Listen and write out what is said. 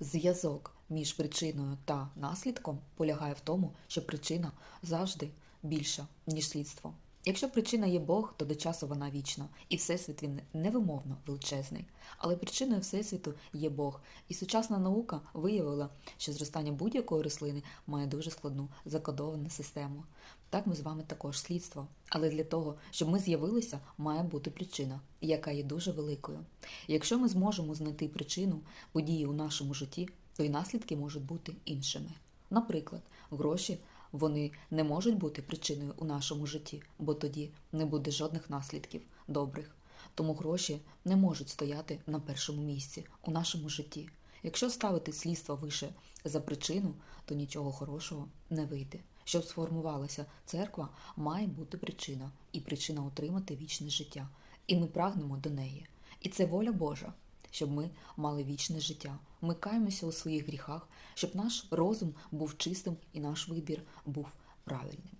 Зв'язок між причиною та наслідком полягає в тому, що причина завжди більша, ніж слідство. Якщо причина є Бог, то до часу вона вічна, і Всесвіт він невимовно величезний. Але причиною Всесвіту є Бог. І сучасна наука виявила, що зростання будь-якої рослини має дуже складну закодовану систему. Так ми з вами також слідство. Але для того, щоб ми з'явилися, має бути причина, яка є дуже великою. Якщо ми зможемо знайти причину події у нашому житті, то й наслідки можуть бути іншими. Наприклад, гроші вони не можуть бути причиною у нашому житті, бо тоді не буде жодних наслідків добрих. Тому гроші не можуть стояти на першому місці у нашому житті. Якщо ставити слідство вище за причину, то нічого хорошого не вийде. Щоб сформувалася церква, має бути причина, і причина отримати вічне життя. І ми прагнемо до неї. І це воля Божа, щоб ми мали вічне життя. Ми каємося у своїх гріхах, щоб наш розум був чистим і наш вибір був правильним.